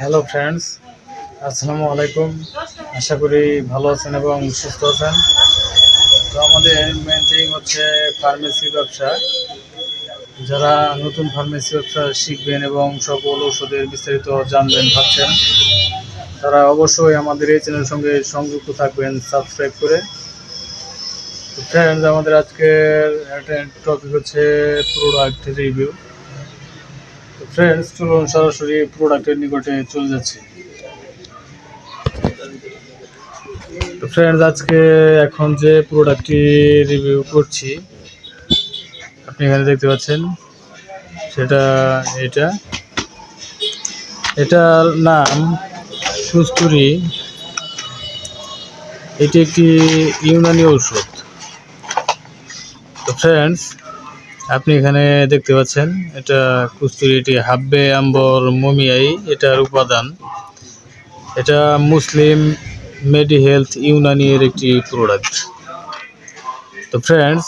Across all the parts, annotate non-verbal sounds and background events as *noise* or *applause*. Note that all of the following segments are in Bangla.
হ্যালো ফ্রেন্ডস আসসালামু আলাইকুম। আশা করি ভালো আছেন এবং সুস্থ আছেন। তো আমাদের মেন থিং হচ্ছে ফার্মেসি ব্যবসা। যারা নতুন ফার্মেসি ব্যবসা শিখবেন এবং সকল ওষুধের বিস্তারিত জানবেন, ভাবছেন, তারা অবশ্যই আমাদের এই চ্যানেলের সঙ্গে সংযুক্ত থাকবেন সাবস্ক্রাইব করে। ফ্রেন্ডস আমাদের আজকের একটা টপিক হচ্ছে প্রোডাক্ট রিভিউ ফ্রেন্ডস চলুন সরাসরি প্রোডাক্টের নিকটে চলে যাচ্ছি। তো ফ্রেন্ডস আজকে এখন যে প্রোডাক্টটি রিভিউ করছি, আপনি এখানে দেখতে পাচ্ছেন, সেটা এটা। এটার নাম সুস্তুরি। এটি একটি ইউনানি ঔষধ। তো ফ্রেন্ডস আপনি এখানে দেখতে পাচ্ছেন, এটা কুস্তুরি এটি হাব্বে আম্বর মমিয়াই এটার উপাদান। এটা মুসলিম মেডি হেলথ ইউনানির একটি প্রোডাক্ট তো ফ্রেন্ডস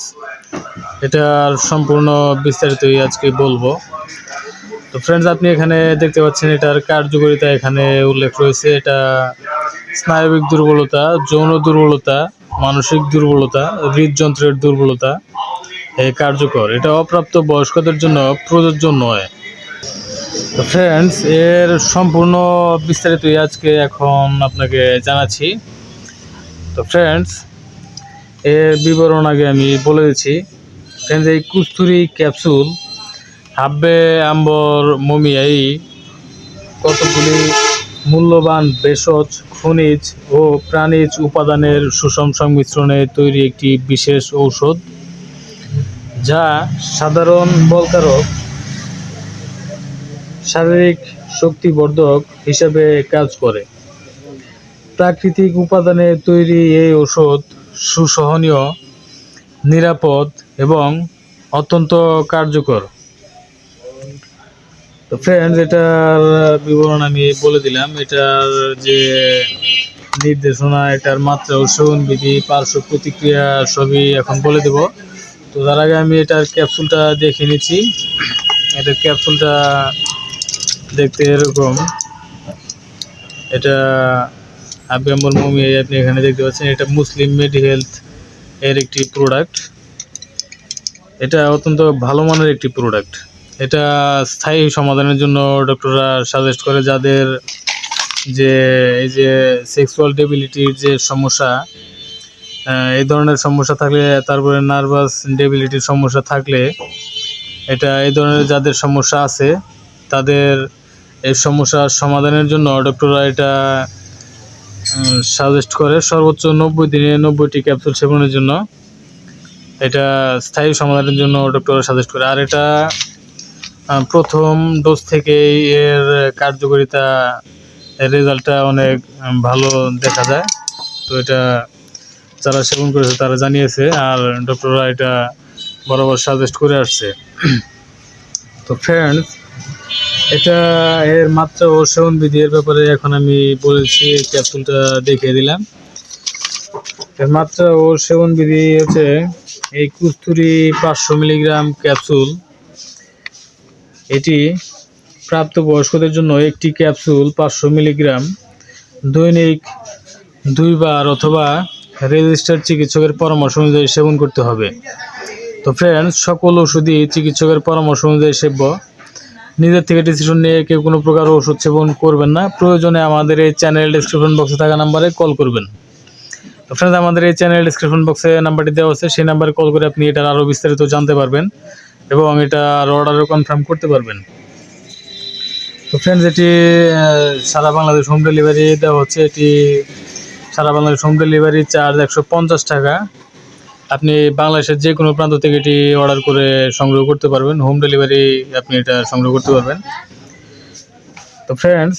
এটার সম্পূর্ণ বিস্তারিতই আজকে বলব। তো ফ্রেন্ডস আপনি এখানে দেখতে পাচ্ছেন, এটার কার্যকারিতা এখানে উল্লেখ রয়েছে। এটা স্নায়বিক দুর্বলতা, যৌন দুর্বলতা, মানসিক দুর্বলতা, হৃদযন্ত্রের দুর্বলতা কার্যকর। এটা অপ্রাপ্ত বয়স্কদের জন্য প্রযোজ্য নয়। তো ফ্রেন্ডস এর সম্পূর্ণ বিস্তারিত আজকে এখন আপনাকে জানাচ্ছি। তো ফ্রেন্ডস এর বিবরণ আগে আমি বলে দিচ্ছি। ফ্রেন্ডস এই কুস্তুরি ক্যাপসুল হাব্বে, আম্বর মমিয়াই কতগুলি মূল্যবান ভেষজ, খনিজ ও প্রাণীজ উপাদানের সুষম সংমিশ্রণে তৈরি একটি বিশেষ ঔষধ। যা সাধারণ বলকারক শারীরিক শক্তিবর্ধক হিসেবে কাজ করে। প্রাকৃতিক উপাদানে তৈরি এই ওষুধ সুসহনীয়, নিরাপদ এবং অত্যন্ত কার্যকর। তো ফ্রেন্ডস এটার বিবরণ আমি বলে দিলাম। এটার যে নির্দেশনা, এটার মাত্রা ও সেবনবিধি পার্শ্ব প্রতিক্রিয়া সবই এখন বলে দেব। তো তার আগে আমি এটার ক্যাপসুলটা দেখে নিচ্ছি। এটার ক্যাপসুলটা দেখতে এরকম। এটা আবিয়াম্বর মমি আপনি এখানে দেখতে পাচ্ছেন, এটা মুসলিম মেডি হেলথ এর একটি প্রোডাক্ট এটা অত্যন্ত ভালো মানের একটি প্রোডাক্ট এটা স্থায়ী সমাধানের জন্য ডক্টররা সাজেস্ট করে যাদের যে, এই যে সেক্সুয়াল ডেবিলিটির যে সমস্যা এই ধরনের সমস্যা থাকলে, তারপরে নার্ভাস ডেবিলিটির সমস্যা থাকলে, এটা এই ধরনের যাদের সমস্যা আছে, তাদের এই সমস্যার সমাধানের জন্য ডক্টররা এটা সাজেস্ট করে। সর্বোচ্চ নব্বই দিনে নব্বইটি ক্যাপসুল সেবনের জন্য এটা স্থায়ী সমাধানের জন্য ডক্টররা সাজেস্ট করে। আর এটা প্রথম ডোজ থেকেই এর কার্যকারিতা রেজাল্টটা অনেক ভালো দেখা যায়। তো এটা যারা সেবন করেছে তারা জানিয়েছে আর ডক্টররা এটা বরাবর সাজেস্ট করে আসছে। *clears throat* তো ফ্রেন্ডস এটা এর মাত্রা ও সেবন বিধি এর ব্যাপারে এখন আমি বলেছি ক্যাপসুলটা দেখিয়ে দিলাম। এর মাত্রা ও সেবন বিধি হচ্ছে এই কুস্তুরি পাঁচশো মিলিগ্রাম ক্যাপসুল এটি প্রাপ্তবয়স্কদের জন্য একটি ক্যাপসুল পাঁচশো মিলিগ্রাম। দৈনিক দুইবার অথবা রেজিস্টার্ড চিকিৎসকের পরামর্শ অনুযায়ী সেবন করতে হবে। তো ফ্রেন্ডস সকল ওষুধই চিকিৎসকের পরামর্শ অনুযায়ী সেব্য। নিজের থেকে ডিসিশন নিয়ে কেউ কোনো প্রকার ওষুধ সেবন করবেন না। প্রয়োজনে আমাদের এই চ্যানেল ডিসক্রিপশন বক্সে থাকা নাম্বারে কল করবেন। তো ফ্রেন্ডস আমাদের এই চ্যানেল ডিসক্রিপশন বক্সে নাম্বারটি দেওয়া আছে। সেই নাম্বারে কল করে আপনি এটার আরও বিস্তারিত জানতে পারবেন এবং এটা অর্ডারও কনফার্ম করতে পারবেন। তো ফ্রেন্ডস এটি সারা বাংলাদেশ হোম ডেলিভারি দেওয়া হচ্ছে। এটি সারা বাংলাদেশ হোম ডেলিভারি চার্জ একশো পঞ্চাশ টাকা। আপনি বাংলাদেশের যে কোনো প্রান্ত থেকে এটি অর্ডার করে সংগ্রহ করতে পারবেন। হোম ডেলিভারি আপনি এটা সংগ্রহ করতে পারবেন। তো ফ্রেন্ডস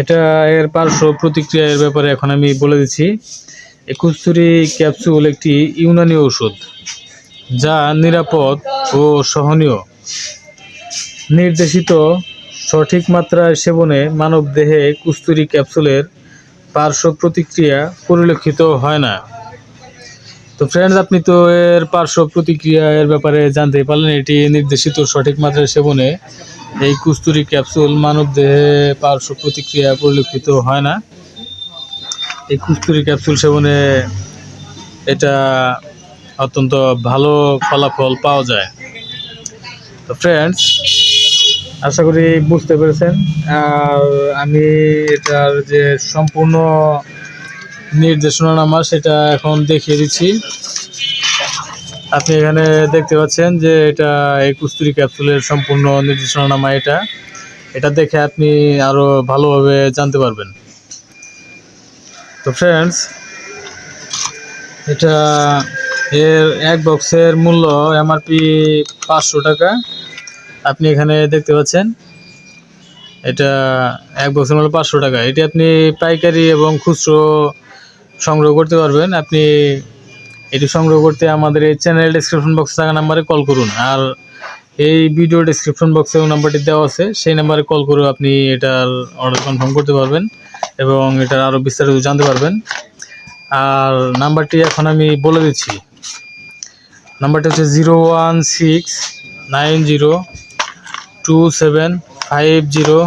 এটা এর পার্শ্ব প্রতিক্রিয়া এর ব্যাপারে এখন আমি বলে দিচ্ছি। এই কুস্তুরি ক্যাপসুল একটি ইউনানি ওষুধ যা নিরাপদ ও সহনীয়। নির্দেশিত সঠিক মাত্রায় সেবনে মানব দেহে কুস্তুরি ক্যাপসুলের পার্শ্ব প্রতিক্রিয়া পরিলক্ষিত হয় না। তো ফ্রেন্ডস আপনি তো এর পার্শ্ব প্রতিক্রিয়া এর ব্যাপারে জানতে পারলেন, এটি নির্দেশিত সঠিক মাত্রায় সেবনে এই কুস্তুরি ক্যাপসুল মানব দেহে পার্শ্ব প্রতিক্রিয়া পরিলক্ষিত হয় না। এই কুস্তুরি ক্যাপসুল সেবনে এটা অত্যন্ত ভালো ফলাফল পাওয়া যায়। তো ফ্রেন্ডস আশা করি বুঝতে পেরেছেন। আর আমি এটার যে সম্পূর্ণ নির্দেশনামা সেটা এখন দেখিয়ে দিচ্ছি। আপনি এখানে দেখতে পাচ্ছেন যে এটা এই কুস্তুরি ক্যাপসুলের সম্পূর্ণ নির্দেশনামা এটা। এটা দেখে আপনি আরও ভালোভাবে জানতে পারবেন। তো ফ্রেন্ডস এটা এর এক বক্সের মূল্য এমআরপি পাঁচশো টাকা। আপনি এখানে দেখতে পাচ্ছেন, এটা এক বক্সের মূল্য পাঁচশো টাকা। এটি আপনি পাইকারি এবং খুচরো সংগ্রহ করতে পারবেন। আপনি এটি সংগ্রহ করতে আমাদের এই চ্যানেল ডিসক্রিপশন বক্সে থাকা নাম্বারে কল করুন। আর এই ভিডিও ডিসক্রিপশন বক্সেও নাম্বারটি দেওয়া আছে। সেই নাম্বারে কল করে আপনি এটার অর্ডার কনফার্ম করতে পারবেন এবং এটার আরও বিস্তারিত জানতে পারবেন। আর নাম্বারটি এখন আমি বলে দিচ্ছি। নাম্বারটি হচ্ছে zero one six nine zero two seven five zero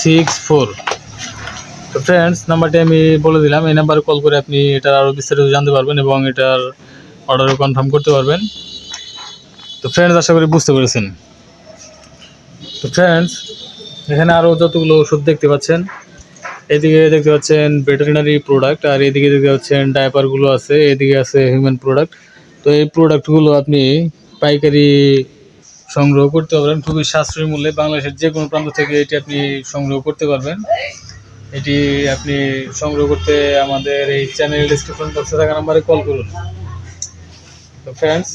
six four তো ফ্রেন্ডস নাম্বারটি আমি বলে দিলাম, এই নাম্বারে কল করে আপনি এটার আরও বিস্তারিত জানতে পারবেন এবং এটার অর্ডারও কনফার্ম করতে পারবেন। তো ফ্রেন্ডস আশা করি বুঝতে পেরেছেন। তো ফ্রেন্ডস এখানে আরও যতগুলো ওষুধ দেখতে পাচ্ছেন, এদিকে দেখতে পাচ্ছেন ভেটেরিনারি প্রোডাক্ট আর এদিকে দেখতে পাচ্ছেন ডাইপারগুলো আছে, এদিকে আছে হিউম্যান প্রোডাক্ট তো এই প্রোডাক্টগুলো আপনি পাইকারি সংগ্রহ করতে পারবেন। খুবই সাশ্রয়ী মূল্যে বাংলাদেশের যে কোনো প্রান্ত থেকে এটি আপনি সংগ্রহ করতে পারবেন। এটি আপনি সংগ্রহ করতে আমাদের এই চ্যানেল ডিসক্রিপশন বক্সে থাকা নাম্বারে কল করুন। তো ফ্রেন্ডস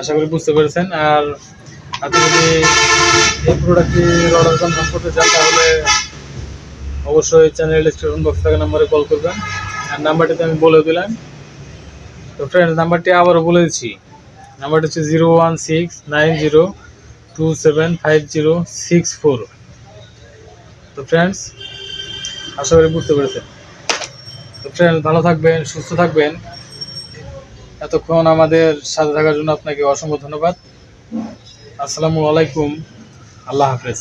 আশা করি বুঝতে পেরেছেন। আর আপনি যদি এই প্রোডাক্টটির অর্ডার কনফার্ম করতে চান, তাহলে অবশ্যই চ্যানেল ডিসক্রিপশন বক্সে থাকা নাম্বারে কল করবেন। আর নাম্বারটিতে আমি বলে দিলাম। তো ফ্রেন্ডস নাম্বারটি আবারও বলে দিচ্ছি। নাম্বারটি হচ্ছে zero one six nine zero two seven five zero six four. তো ফ্রেন্ডস আশা করি বুঝতে পেরেছেন। তো ফ্রেন্ডস ভালো থাকবেন, সুস্থ থাকবেন। এতক্ষণ আমাদের সাথে থাকার জন্য আপনাকে অসংখ্য ধন্যবাদ। আসসালামু আলাইকুম। আল্লাহ হাফেজ।